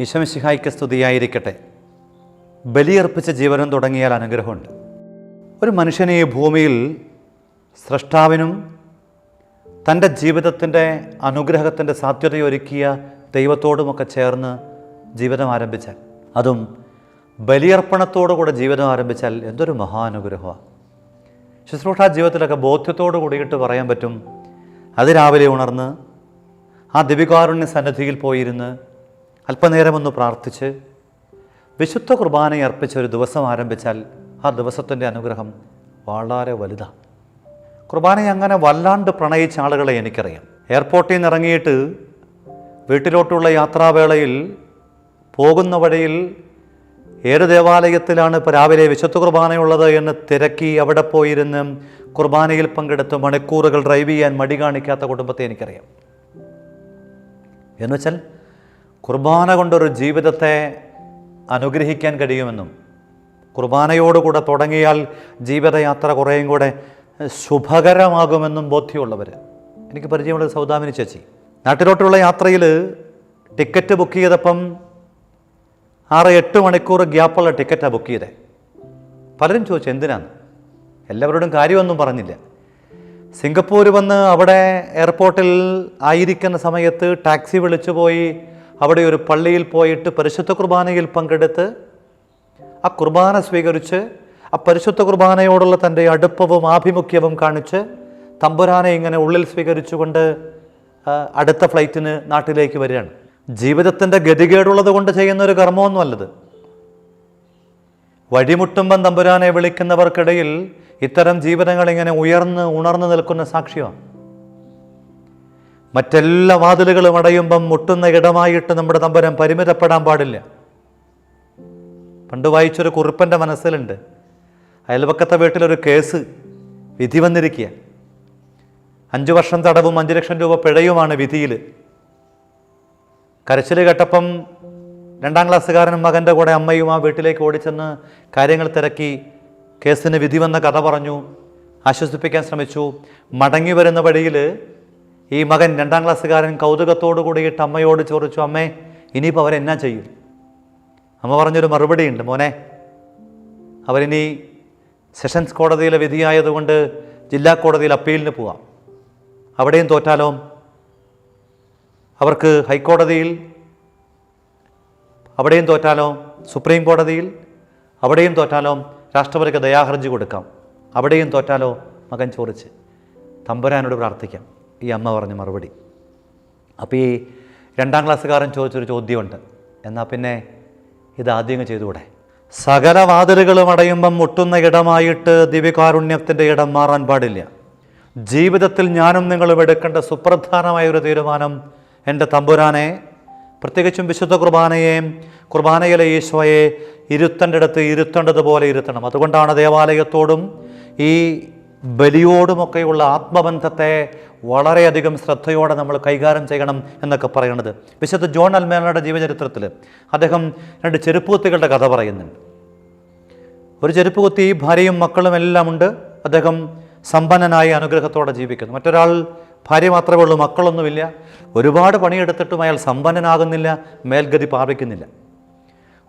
ഈശോമിശിഹായ്ക്ക് സ്തുതിയായിരിക്കട്ടെ. ബലിയർപ്പിച്ച ജീവനം തുടങ്ങിയാൽ അനുഗ്രഹമുണ്ട്. ഒരു മനുഷ്യനെ ഈ ഭൂമിയിൽ സൃഷ്ടാവിനും തന്റെ ജീവിതത്തിന്റെ അനുഗ്രഹത്തിന്റെ സാധ്യതയൊരുക്കിയ ദൈവത്തോടുമൊക്കെ ചേർന്ന് ജീവിതം ആരംഭിച്ചാൽ അതും ബലിയർപ്പണത്തോടുകൂടെ ജീവിതം ആരംഭിച്ചാൽ എന്തൊരു മഹാനുഗ്രഹമാണ് ശുശ്രൂഷ ജീവിതത്തിലൊക്കെ ബോധ്യത്തോടു കൂടിയിട്ട് പറയാൻ പറ്റും അതിരാവിലെ ഉണർന്ന് ആ ദിവികാരുണ്യ സന്നിധിയിൽ പോയിരുന്ന് അല്പനേരമൊന്ന് പ്രാർത്ഥിച്ച് വിശുദ്ധ കുർബാന അർപ്പിച്ച ഒരു ദിവസം ആരംഭിച്ചാൽ ആ ദിവസത്തിന്റെ അനുഗ്രഹം വളരെ വലുതാണ് കുർബാനയെ അങ്ങനെ വല്ലാണ്ട് പ്രണയിച്ച ആളുകളെ എനിക്കറിയാം. എയർപോർട്ടിൽ നിന്ന് ഇറങ്ങിയിട്ട് വീട്ടിലോട്ടുള്ള യാത്രാവേളയിൽ പോകുന്ന വഴിയിൽ ഏത് ദേവാലയത്തിലാണ് ഇപ്പോൾ രാവിലെ വിശുദ്ധ കുർബാനയുള്ളത് എന്ന് തിരക്കി അവിടെ പോയിരുന്ന് കുർബാനയിൽ പങ്കെടുത്ത് മണിക്കൂറുകൾ ഡ്രൈവ് ചെയ്യാൻ മടി കാണിക്കാത്ത കുടുംബത്തെ എനിക്കറിയാം. എന്നുവെച്ചാൽ കുർബാന കൊണ്ടൊരു ജീവിതത്തെ അനുഗ്രഹിക്കാൻ കഴിയുമെന്നും കുർബാനയോടുകൂടെ തുടങ്ങിയാൽ ജീവിതയാത്ര കുറേയും കൂടെ ശുഭകരമാകുമെന്നും ബോധ്യമുള്ളവർ എനിക്ക് പരിചയമുള്ള സൗദാമിനി ചേച്ചി. നാട്ടിലോട്ടുള്ള യാത്രയിൽ ടിക്കറ്റ് ബുക്ക് ചെയ്തപ്പം ആറ് എട്ട് മണിക്കൂർ ഗ്യാപ്പുള്ള ടിക്കറ്റാണ് ബുക്ക് ചെയ്തത് പലരും ചോദിച്ചു എന്തിനാണ് എല്ലാവരോടും കാര്യമൊന്നും പറഞ്ഞില്ല. സിംഗപ്പൂർ വന്ന് അവിടെ എയർപോർട്ടിൽ ആയിരിക്കുന്ന സമയത്ത് ടാക്സി വിളിച്ചു പോയി അവിടെ ഒരു പള്ളിയിൽ പോയിട്ട് പരിശുദ്ധ കുർബാനയിൽ പങ്കെടുത്ത് ആ കുർബാന സ്വീകരിച്ച് ആ പരിശുദ്ധ കുർബാനയോടുള്ള തന്റെ അടുപ്പവും ആഭിമുഖ്യവും കാണിച്ച് തമ്പുരാനെ ഇങ്ങനെ ഉള്ളിൽ സ്വീകരിച്ചുകൊണ്ട് അടുത്ത ഫ്ലൈറ്റിന് നാട്ടിലേക്ക് വരികയാണ്. ജീവിതത്തിന്റെ ഗതികേടുള്ളത് കൊണ്ട് ചെയ്യുന്ന ഒരു കർമ്മമൊന്നുമല്ലത്. വഴിമുട്ടുമ്പം തമ്പുരാനെ വിളിക്കുന്നവർക്കിടയിൽ ഇത്തരം ജീവിതങ്ങൾ ഇങ്ങനെ ഉയർന്ന് ഉണർന്നു നിൽക്കുന്ന സാക്ഷ്യമാണ് മറ്റെല്ലാ വാതിലുകളും അടയുമ്പം മുട്ടുന്ന ഇടമായിട്ട് നമ്മുടെ തമ്പുരാൻ പരിമിതപ്പെടാൻ പാടില്ല. പണ്ട് വായിച്ചൊരു കുറിപ്പന്റെ മനസ്സിലുണ്ട്. അയൽപക്കത്തെ വീട്ടിലൊരു കേസ് വിധി വന്നിരിക്കുക. അഞ്ച് വർഷം തടവും അഞ്ച് ലക്ഷം രൂപ പിഴയുമാണ് വിധിയിൽ കരച്ചിൽ കേട്ടപ്പം രണ്ടാം ക്ലാസ്സുകാരനും മകന്റെ കൂടെ അമ്മയും ആ വീട്ടിലേക്ക് ഓടിച്ചെന്ന് കാര്യങ്ങൾ തിരക്കി കേസിന് വിധി വന്ന കഥ പറഞ്ഞു. ആശ്വസിപ്പിക്കാൻ ശ്രമിച്ചു. മടങ്ങി വരുന്ന വഴിയിൽ ഈ മകൻ രണ്ടാം ക്ലാസ്സുകാരൻ കൗതുകത്തോടു കൂടിയിട്ട് അമ്മയോട് ചോദിച്ചു അമ്മേ ഇനിയിപ്പോൾ അവരെന്നാ ചെയ്യും? അമ്മ പറഞ്ഞൊരു മറുപടിയുണ്ട് മോനെ അവരിനി സെഷൻസ് കോടതിയിലെ വിധിയായതുകൊണ്ട് ജില്ലാ കോടതിയിൽ അപ്പീലിന് പോവാം. അവിടെയും തോറ്റാലോ? അവർക്ക് ഹൈക്കോടതിയിൽ അവിടെയും തോറ്റാലോ? സുപ്രീം കോടതിയിൽ അവിടെയും തോറ്റാലോ? രാഷ്ട്രപതിക്ക് ദയാഹർജി കൊടുക്കാം. അവിടെയും തോറ്റാലോ? മകൻ ചോദിച്ച് തമ്പുരാനോട് പ്രാർത്ഥിക്കാം. ഈ അമ്മ പറഞ്ഞ മറുപടി. അപ്പോൾ ഈ രണ്ടാം ക്ലാസ്സുകാരൻ ചോദിച്ചൊരു ചോദ്യമുണ്ട്. എന്നാൽ പിന്നെ ഇത് ചെയ്തുകൂടെ? സകല വാതിലുകളും അടയുമ്പം മുട്ടുന്ന ഇടമായിട്ട് ദിവ്യകാരുണ്യത്തിന്റെ ഇടം മാറാൻ പാടില്ല. ജീവിതത്തിൽ ഞാനും നിങ്ങളും എടുക്കേണ്ട സുപ്രധാനമായ ഒരു തീരുമാനം എന്റെ തമ്പുരാനെ പ്രത്യേകിച്ചും വിശുദ്ധ കുർബാനയെ കുർബാനയിലെ ഈശോയെ ഇരുത്തേണ്ടിടത്ത് ഇരുത്തേണ്ടതുപോലെ ഇരുത്തണം. അതുകൊണ്ടാണ് ദേവാലയത്തോടും ഈ ബലിയോടുമൊക്കെയുള്ള ആത്മബന്ധത്തെ വളരെയധികം ശ്രദ്ധയോടെ നമ്മൾ കൈകാര്യം ചെയ്യണം എന്നൊക്കെ പറയുന്നത്. വിശുദ്ധ ജോൺ അൽമേനയുടെ ജീവചരിത്രത്തിൽ അദ്ദേഹം രണ്ട് ചെരുപ്പുകുത്തികളുടെ കഥ പറയുന്നുണ്ട്. ഒരു ചെരുപ്പ് കുത്തി ഭാര്യയും മക്കളും എല്ലാം ഉണ്ട്. അദ്ദേഹം സമ്പന്നനായ അനുഗ്രഹത്തോടെ ജീവിക്കുന്നു. മറ്റൊരാൾ ഭാര്യ മാത്രമേ ഉള്ളൂ മക്കളൊന്നുമില്ല. ഒരുപാട് പണിയെടുത്തിട്ടും അയാൾ സമ്പന്നനാകുന്നില്ല മേൽഗതി പ്രാപിക്കുന്നില്ല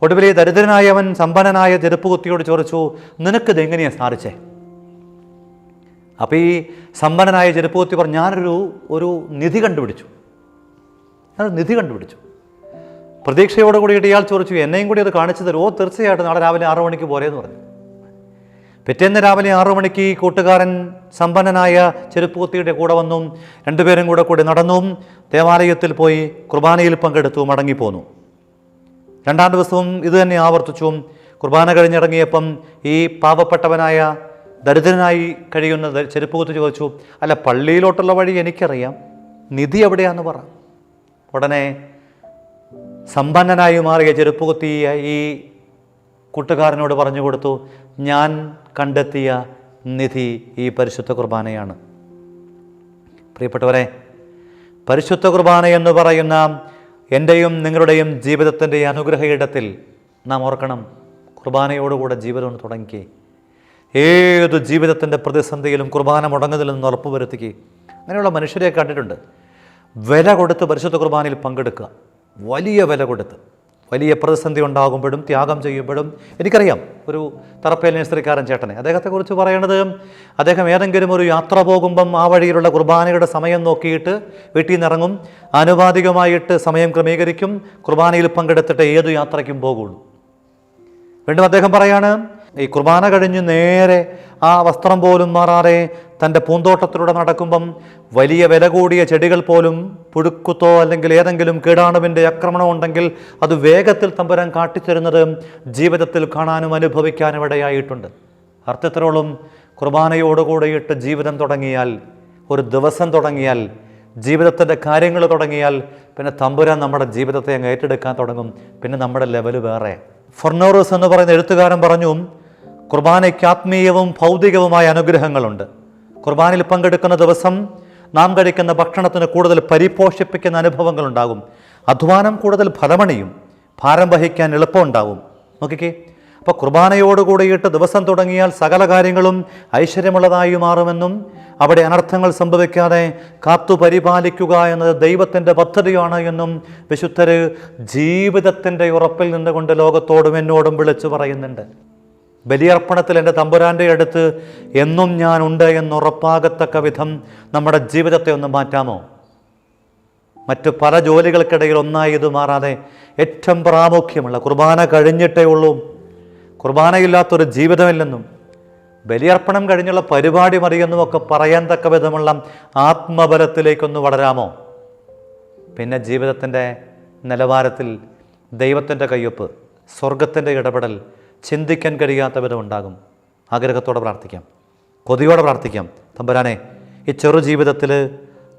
ഒടുവിൽ ദരിദ്രനായവൻ ദരിദ്രനായ സമ്പന്നനായ ചെരുപ്പ് കുത്തിയോട് ചോദിച്ചു നിനക്കിത് എങ്ങനെയാണ് സാധിച്ചേ? അപ്പോൾ ഈ സമ്പന്നനായ ജനപൂർത്തി പറഞ്ഞു ഞാനൊരു ഒരു നിധി കണ്ടുപിടിച്ചു. ഞാനൊരു നിധി കണ്ടുപിടിച്ചു. പ്രതീക്ഷയോട് കൂടിയിട്ട് ഇയാൾ ചോദിച്ചു എന്നെയും കൂടി അത് കാണിച്ചു തരുമോ? തീർച്ചയായിട്ടും നാളെ രാവിലെ ആറു മണിക്ക് പോരേന്ന് പറഞ്ഞു. പിറ്റേന്ന് രാവിലെ ആറു മണിക്ക് കൂട്ടുകാരൻ സമ്പന്നനായ ചെരുപ്പുകുത്തിയുടെ കൂടെ വന്നും രണ്ടുപേരും കൂടെ കൂടി നടന്നു ദേവാലയത്തിൽ പോയി കുർബാനയിൽ പങ്കെടുത്തു മടങ്ങിപ്പോന്നു. രണ്ടാം ദിവസവും ഇത് തന്നെ ആവർത്തിച്ചു കുർബാന കഴിഞ്ഞിറങ്ങിയപ്പം ഈ പാവപ്പെട്ടവനായ ദരിദ്രനായി കഴിയുന്ന ചെരുപ്പ് കുത്തി ചോദിച്ചു അല്ല പള്ളിയിലോട്ടുള്ള വഴി എനിക്കറിയാം. നിധി എവിടെയാന്ന് പറ. ഉടനെ സമ്പന്നനായി മാറിയ ചെരുപ്പ് കുത്തിയ ഈ കൂട്ടുകാരനോട് പറഞ്ഞു കൊടുത്തു ഞാൻ കണ്ടെത്തിയ നിധി ഈ പരിശുദ്ധ കുർബാനയാണ്. പ്രിയപ്പെട്ടവരെ പരിശുദ്ധ കുർബാന എന്ന് പറയുന്ന എന്റെയും നിങ്ങളുടെയും ജീവിതത്തിന്റെ അനുഗ്രഹ ഇടത്തിൽ നാം ഓർക്കണം കുർബാനയോടുകൂടെ ജീവിതം തുടങ്ങി ഏതു ജീവിതത്തിന്റെ പ്രതിസന്ധിയിലും കുർബാന മുടങ്ങുന്നില്ലെന്ന് ഉറപ്പുവരുത്തുക അങ്ങനെയുള്ള മനുഷ്യരെ കണ്ടിട്ടുണ്ട്. വില കൊടുത്ത് പരിശുദ്ധ കുർബാനയിൽ പങ്കെടുക്കുക. വലിയ വില കൊടുത്ത്. വലിയ പ്രതിസന്ധി ഉണ്ടാകുമ്പോഴും ത്യാഗം ചെയ്യുമ്പോഴും എനിക്കറിയാം ഒരു തറപ്പേൽ നഴ്സറിക്കാരൻ ചേട്ടനെ. അദ്ദേഹത്തെക്കുറിച്ച് പറയണത് അദ്ദേഹം ഏതെങ്കിലും ഒരു യാത്ര പോകുമ്പം ആ വഴിയിലുള്ള കുർബാനയുടെ സമയം നോക്കിയിട്ട് വീട്ടിൽ നിന്നിറങ്ങും ആനുപാതികമായിട്ട് സമയം ക്രമീകരിക്കും. കുർബാനയിൽ പങ്കെടുത്തിട്ട് ഏതു യാത്രയ്ക്കും പോകുള്ളൂ. വീണ്ടും അദ്ദേഹം പറയാണ് ഈ കുർബാന കഴിഞ്ഞ് നേരെ ആ വസ്ത്രം പോലും മാറാതെ തന്റെ പൂന്തോട്ടത്തിലൂടെ നടക്കുമ്പം വലിയ വില കൂടിയ ചെടികൾ പോലും പുഴുക്കുത്തോ അല്ലെങ്കിൽ ഏതെങ്കിലും കീടാണുവിന്റെ ആക്രമണം ഉണ്ടെങ്കിൽ അത് വേഗത്തിൽ തമ്പുരാൻ കാട്ടിത്തരുന്നത് ജീവിതത്തിൽ കാണാനും അനുഭവിക്കാനും ഇടയായിട്ടുണ്ട് അർത്ഥത്തിലോളം കുർബാനയോടുകൂടിയിട്ട് ജീവിതം തുടങ്ങിയാൽ ഒരു ദിവസം തുടങ്ങിയാൽ ജീവിതത്തിന്റെ കാര്യങ്ങൾ തുടങ്ങിയാൽ പിന്നെ തമ്പുരാൻ നമ്മുടെ ജീവിതത്തെ അങ്ങ് ഏറ്റെടുക്കാൻ തുടങ്ങും. പിന്നെ നമ്മുടെ ലെവൽ വേറെ. ഫൊർണോറസ് എന്ന് പറയുന്ന എഴുത്തുകാരൻ പറഞ്ഞു കുർബാനയ്ക്ക് ആത്മീയവും ഭൗതികവുമായ അനുഗ്രഹങ്ങളുണ്ട്. കുർബാനയിൽ പങ്കെടുക്കുന്ന ദിവസം നാം കഴിക്കുന്ന ഭക്ഷണത്തിന് കൂടുതൽ പരിപോഷിപ്പിക്കുന്ന അനുഭവങ്ങൾ ഉണ്ടാകും അധ്വാനം കൂടുതൽ ഫലമണിയും ഭാരം വഹിക്കാൻ എളുപ്പമുണ്ടാവും നോക്കിക്കേ അപ്പോൾ കുർബാനയോടുകൂടിയിട്ട് ദിവസം തുടങ്ങിയാൽ സകല കാര്യങ്ങളും ഐശ്വര്യമുള്ളതായി മാറുമെന്നും അവിടെ അനർത്ഥങ്ങൾ സംഭവിക്കാതെ കാത്തു പരിപാലിക്കുക എന്നത് ദൈവത്തിന്റെ പദ്ധതിയാണ് എന്നും വിശുദ്ധർ ജീവിതത്തിന്റെ ഉറപ്പിൽ നിന്നുകൊണ്ട് ലോകത്തോടും എന്നോടും വിളിച്ചു പറയുന്നുണ്ട്. ബലിയർപ്പണത്തിൽ എന്റെ തമ്പുരാന്റെ അടുത്ത് എന്നും ഞാൻ ഉണ്ട് എന്നുറപ്പാകത്തക്ക വിധം നമ്മുടെ ജീവിതത്തെ ഒന്ന് മാറ്റാമോ? മറ്റ് പല ജോലികൾക്കിടയിൽ ഒന്നായി ഇത് മാറാതെ ഏറ്റവും പ്രാമുഖ്യമുള്ള കുർബാന കഴിഞ്ഞിട്ടേ ഉള്ളൂ. കുർബാനയില്ലാത്തൊരു ജീവിതമില്ലെന്നും ബലിയർപ്പണം കഴിഞ്ഞുള്ള പരിപാടി മറിയെന്നും ഒക്കെ പറയാൻ തക്ക വിധമുള്ള ആത്മബലത്തിലേക്കൊന്ന് വളരാമോ? പിന്നെ ജീവിതത്തിന്റെ നിലവാരത്തിൽ ദൈവത്തിന്റെ കയ്യൊപ്പ് സ്വർഗത്തിന്റെ ഇടപെടൽ ചിന്തിക്കാൻ കഴിയാത്ത വിധം ഉണ്ടാകും. ആഗ്രഹത്തോടെ പ്രാർത്ഥിക്കാം. കൊതിയോടെ പ്രാർത്ഥിക്കാം. തമ്പുരാനെ ഈ ചെറു ജീവിതത്തിൽ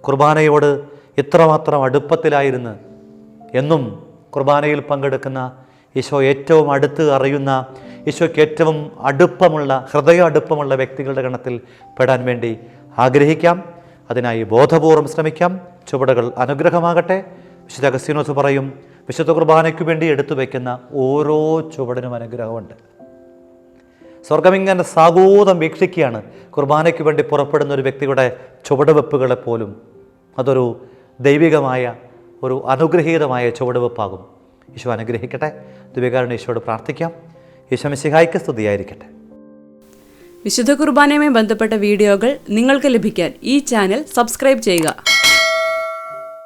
കുർബാനയോട് ഇത്രമാത്രം അടുപ്പത്തിലായിരുന്ന് എന്നും കുർബാനയിൽ പങ്കെടുക്കുന്ന ഈശോ ഏറ്റവും അടുത്ത് അറിയുന്ന ഈശോയ്ക്ക് ഏറ്റവും അടുപ്പമുള്ള ഹൃദയ അടുപ്പമുള്ള വ്യക്തികളുടെ ഗണത്തിൽ പെടാൻ വേണ്ടി ആഗ്രഹിക്കാം. അതിനായി ബോധപൂർവം ശ്രമിക്കാം. ചുവടുകൾ അനുഗ്രഹമാകട്ടെ. വിശുദ്ധ അഗസ്തീനോസ് പറയും വിശുദ്ധ കുർബാനയ്ക്ക് വേണ്ടി എടുത്തു വയ്ക്കുന്ന ഓരോ ചുവടിനും അനുഗ്രഹമുണ്ട്. സ്വർഗമിങ്ങനെ സാഗോതം വീക്ഷിക്കുകയാണ്. കുർബാനയ്ക്ക് വേണ്ടി പുറപ്പെടുന്ന ഒരു വ്യക്തിയുടെ ചുവടുവെപ്പുകളെ പോലും അതൊരു ദൈവികമായ ഒരു അനുഗ്രഹീതമായ ചുവടുവെപ്പാകും. ഈശോ അനുഗ്രഹിക്കട്ടെ. ദിവ്യകാരുണ്യ ഈശോയോട് പ്രാർത്ഥിക്കാം. ഈശോ മിശിഹായ്ക്ക് സ്തുതിയായിരിക്കട്ടെ. വിശുദ്ധ കുർബാനയുമായി ബന്ധപ്പെട്ട വീഡിയോകൾ നിങ്ങൾക്ക് ലഭിക്കാൻ ഈ ചാനൽ സബ്സ്ക്രൈബ് ചെയ്യുക.